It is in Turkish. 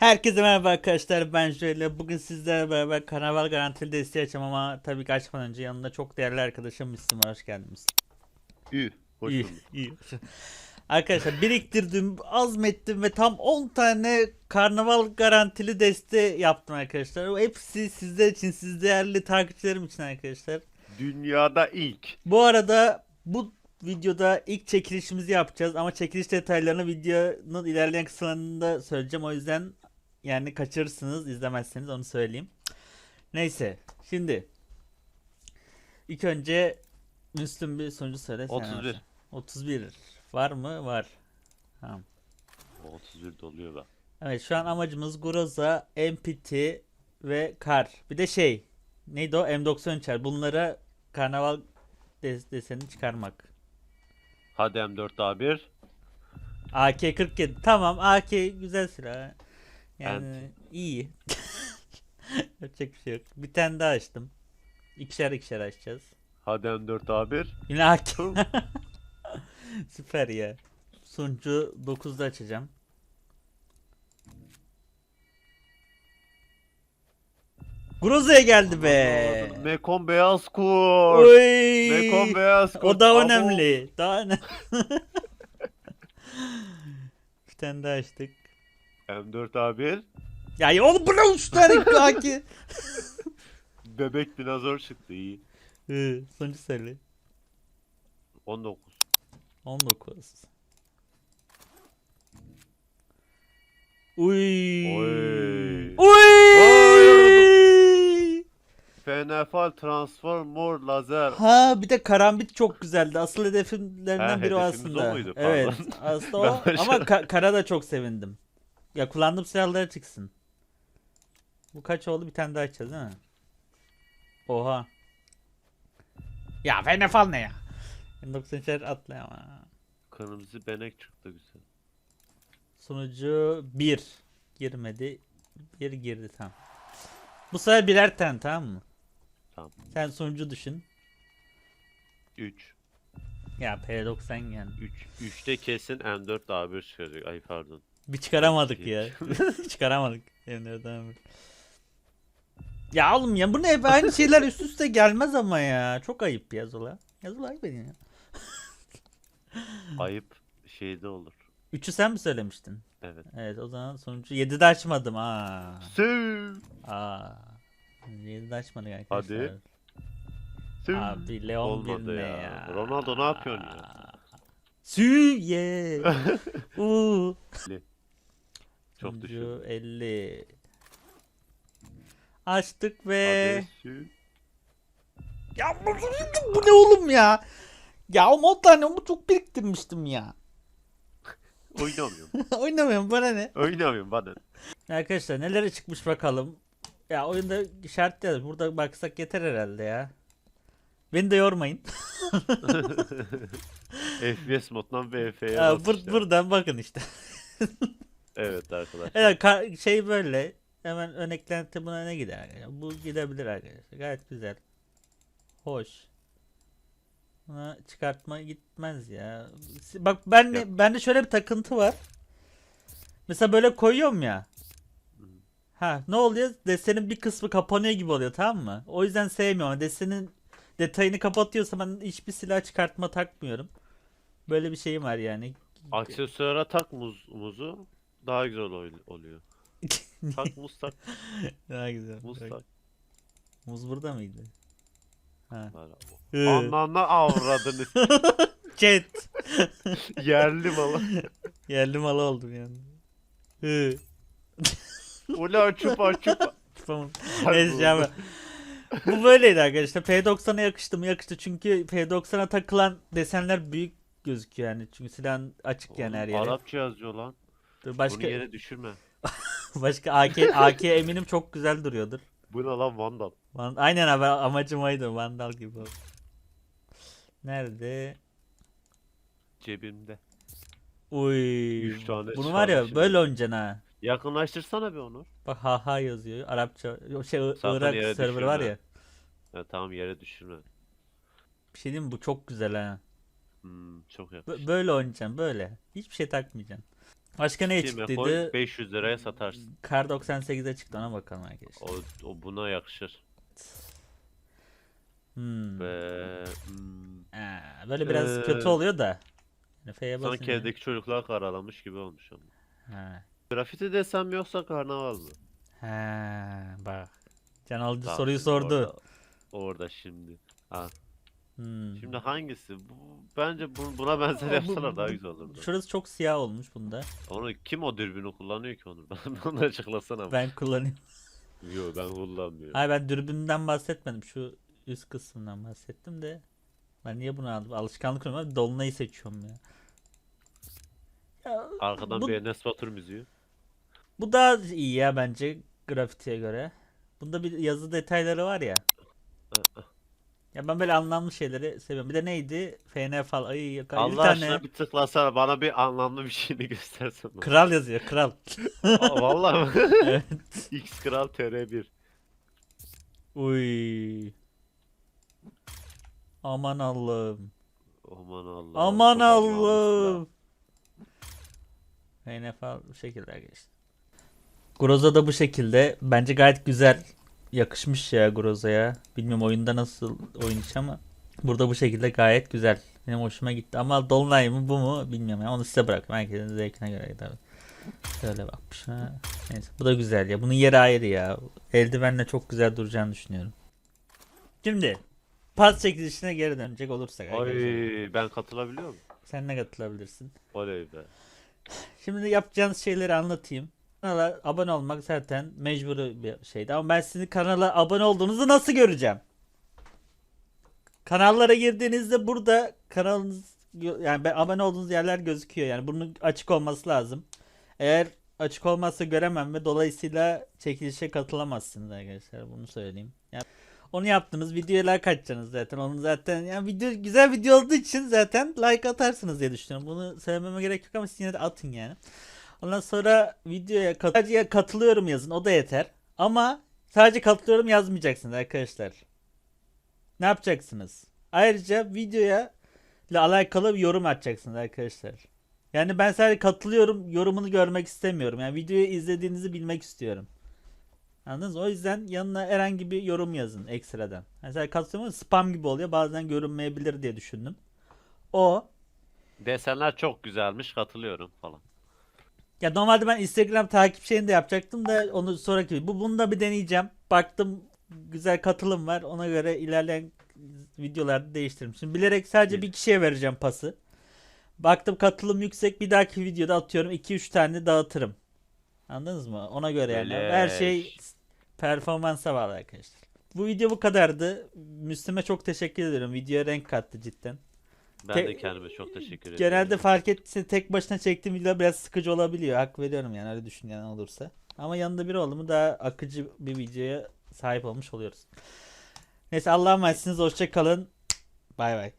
Herkese merhaba arkadaşlar ben şöyle bugün sizlerle beraber karnaval garantili desteği açacağım ama tabii ki açmadan önce yanında çok değerli arkadaşım Müslüm var hoş geldiniz. Ü. Hoş İyi, bulduk. iyi. Arkadaşlar biriktirdim azmettim ve tam 10 tane karnaval garantili desteği yaptım arkadaşlar. O Hepsi sizler için siz değerli takipçilerim için arkadaşlar. Dünyada ilk. Bu arada bu videoda ilk çekilişimizi yapacağız ama çekiliş detaylarını videonun ilerleyen kısımlarında söyleyeceğim. O yüzden yani kaçırırsınız izlemezseniz onu söyleyeyim. Neyse şimdi ilk önce Müslüm bir sonucu söyle. sen 31. Hasan. 31 var mı? Var. Tamam. 31 doluyor bak. Evet şu an amacımız Groza, Empty ve Kar. Bir de şey neydi o M93'ler. Bunlara karnaval des- deseni çıkarmak. Hadi M4 A1. AK-47 tamam AK güzel silah. Yani iyi. Yapacak bir şey yok. Bir tane daha açtım. İkişer ikişer açacağız. Hadi M4 A1. Yine AK. Süper ya. Sunucu 9'da açacağım. Groza'ya geldi be. Mekon beyaz kurt. Oy. Mekon beyaz kurt. O da Abo. önemli. Daha önemli. bir tane daha açtık. M4 A1. Ya oğlum bu ne AK? Bebek dinozor çıktı iyi. Hı, Sonucu söyle. 19. 19. Uy. Oy. Uy. Fenefal transform mor lazer. Ha bir de karambit çok güzeldi. Asıl hedefimlerinden Ha, biri o hedefimiz o aslında. muydu? Evet. Aslında o Ben ama ka- kara da çok sevindim. Ya kullandığım silahlara çıksın. Bu kaç oldu? Bir tane daha açacağız değil mi? Oha. Ya Fenefal ne ya? 93'er atla ama. Kırmızı benek çıktı güzel. Sunucu 1 girmedi. 1 girdi tamam. Bu sefer birer tane tamam mı? Tamam. Sen sunucu düşün. 3. Ya P90 yani. 3. 3'te kesin M4 A1 çıkacak. Ay pardon. Bir çıkaramadık ya. çıkaramadık. Evlerden bir. Ya oğlum ya bu ne hep aynı şeyler üst üste gelmez ama ya. Çok ayıp ya Zola. Ya Zola ayıp edin ya. Ayıp şeyde olur. Üçü sen mi söylemiştin? Evet. Evet o zaman sonucu 7'de açmadım ha. Sü. Aa. 7'de açmadık arkadaşlar. Hadi. Sü. Abi Leon Olmadı bir ne ya. ya. Ronaldo ne yapıyorsun ya? Sü ye. Uuu. Çok düşün. 50. Açtık ve ya bu, bu ne oğlum ya? Ya o mod tane onu çok biriktirmiştim ya. Oynamıyorum. Oynamıyorum bana ne? Oynamıyorum bana. Arkadaşlar nelere çıkmış bakalım. Ya oyunda işaretliyoruz. Burada baksak yeter herhalde ya. Beni de yormayın. FPS moddan VF'ye Ya, bur- basacağım. buradan bakın işte. Evet arkadaşlar. Evet ka- şey böyle. Hemen ön eklenti buna ne gider? arkadaşlar? Bu gidebilir arkadaşlar. Gayet güzel. Hoş. Buna çıkartma gitmez ya. Bak ben de, Yok. bende şöyle bir takıntı var. Mesela böyle koyuyorum ya. Ha ne oluyor? Desenin bir kısmı kapanıyor gibi oluyor tamam mı? O yüzden sevmiyorum. Desenin detayını kapatıyorsa ben hiçbir silah çıkartma takmıyorum. Böyle bir şeyim var yani. Aksesuara tak muz, muzu daha güzel oluyor. Tak muz tak Daha güzel. muz tak. Muz burada mıydı? Ha. Ananı avradını Chat. yerli malı. Yerli malı oldum yani. Hı. Ula çupa çupa. Tamam. Neyse ama. Bu böyleydi arkadaşlar. P90'a yakıştı mı? Yakıştı. Çünkü P90'a takılan desenler büyük gözüküyor yani. Çünkü silahın açık yani her Oğlum, yere. Arapça yazıyor lan. Başka Bunu yere düşürme. başka AK AK eminim çok güzel duruyordur. Bu ne lan Vandal? Van- Aynen abi amacım oydu. Vandal gibi oldu. Nerede? Cebimde. Uy. Tane Bunu var ya böyle oynayacaksın ha. Yakınlaştırsana bir onu. Bak ha ha yazıyor. Arapça. O şey Sakın Irak server var düşürme. ya. Ya tamam yere düşürme. Bir şey diyeyim mi? Bu çok güzel ha. Hmm, çok Bö- yakıştı. böyle oynayacaksın böyle. Hiçbir şey takmayacaksın. Başka ne Steam'e koy çıktıydı? 500 liraya satarsın. Kar 98'e çıktı ona bakalım arkadaşlar. O, o buna yakışır. Hmm. Ve hmm, Aa, böyle biraz Ee, kötü oluyor da. Yani F'ye sanki basınca. evdeki çocuklar karalamış gibi olmuş ama. Ha. Grafiti desem yoksa karnaval mı? Ha, bak. Can alıcı Tamam, soruyu şimdi sordu. Orada, orada şimdi. Ha, Hmm. şimdi hangisi? Bu, bence bu, buna benzer yapsalar daha güzel olurdu. Şurası çok siyah olmuş bunda. Onu kim o dürbünü kullanıyor ki onu? Ben onu açıklasana. Ben kullanıyorum. Yok ben kullanmıyorum. Hayır ben dürbünden bahsetmedim. Şu üst kısmından bahsettim de. Ben niye bunu aldım? Alışkanlık olmuyor. Dolunay'ı seçiyorum ya. ya Arkadan bu- bir Enes Batur müziği. Bu daha iyi ya bence grafitiye göre. Bunda bir yazı detayları var ya. Ya ben böyle anlamlı şeyleri seviyorum. Bir de neydi? FN falan. Ay yok. Allah bir tane aşkına bir tıklasana bana bir anlamlı bir şeyini göstersen. bana. kral yazıyor. Kral. Aa, Vallahi mi? Evet. X Kral TR1. Uy. Aman Allah'ım. Aman Allah'ım. Aman çok Allah'ım. Falan bu şekilde arkadaşlar. Groza da bu şekilde. Bence gayet güzel. Yakışmış ya Groza'ya. Bilmiyorum oyunda nasıl oyun içi ama burada bu şekilde gayet güzel. Benim hoşuma gitti. Ama Dolunay mı bu mu bilmiyorum. ya. Onu size bırakıyorum. Herkesin zevkine göre tabii. Şöyle bakmış. Ha. Neyse bu da güzel ya. Bunun yeri ayrı ya. Eldivenle çok güzel duracağını düşünüyorum. Şimdi pas çekilişine geri dönecek olursak. arkadaşlar. Ay ben katılabiliyor muyum? Sen ne katılabilirsin? Oley be. Şimdi yapacağınız şeyleri anlatayım. Kanala abone olmak zaten mecburi bir şeydi ama ben sizin kanala abone olduğunuzu nasıl göreceğim? Kanallara girdiğinizde burada kanalınız yani ben- abone olduğunuz yerler gözüküyor yani bunun açık olması lazım. Eğer açık olmazsa göremem ve dolayısıyla çekilişe katılamazsınız arkadaşlar bunu söyleyeyim. Yani onu yaptınız videoya like atacaksınız zaten onu zaten yani video güzel video olduğu için zaten like atarsınız diye düşünüyorum. Bunu söylememe gerek yok ama siz yine de atın yani. Ondan sonra videoya kat- sadece katılıyorum yazın o da yeter. Ama sadece katılıyorum yazmayacaksınız arkadaşlar. Ne yapacaksınız? Ayrıca videoya ile alakalı bir yorum atacaksınız arkadaşlar. Yani ben sadece katılıyorum yorumunu görmek istemiyorum. Yani videoyu izlediğinizi bilmek istiyorum. Anladınız? O yüzden yanına herhangi bir yorum yazın ekstradan. Mesela katılıyorum spam gibi oluyor. Bazen görünmeyebilir diye düşündüm. O Desenler çok güzelmiş katılıyorum falan. Ya normalde ben Instagram takip şeyini de yapacaktım da onu sonraki bu bunu da bir deneyeceğim. Baktım güzel katılım var. Ona göre ilerleyen videolarda değiştiririm. Şimdi bilerek sadece bir kişiye vereceğim pası. Baktım katılım yüksek bir dahaki videoda atıyorum 2-3 tane dağıtırım. Anladınız mı? Ona göre yani. Her şey performansa bağlı arkadaşlar. Bu video bu kadardı. Müslüme çok teşekkür ederim. Videoya renk kattı cidden. Ben Te- de kendime çok teşekkür ederim. Genelde fark ettiyse tek başına çektiğim video biraz sıkıcı olabiliyor. Hak veriyorum yani öyle düşünen olursa. Ama yanında biri oldu mu daha akıcı bir videoya sahip olmuş oluyoruz. Neyse Allah'a emanetsiniz. Hoşça kalın. Bay bay.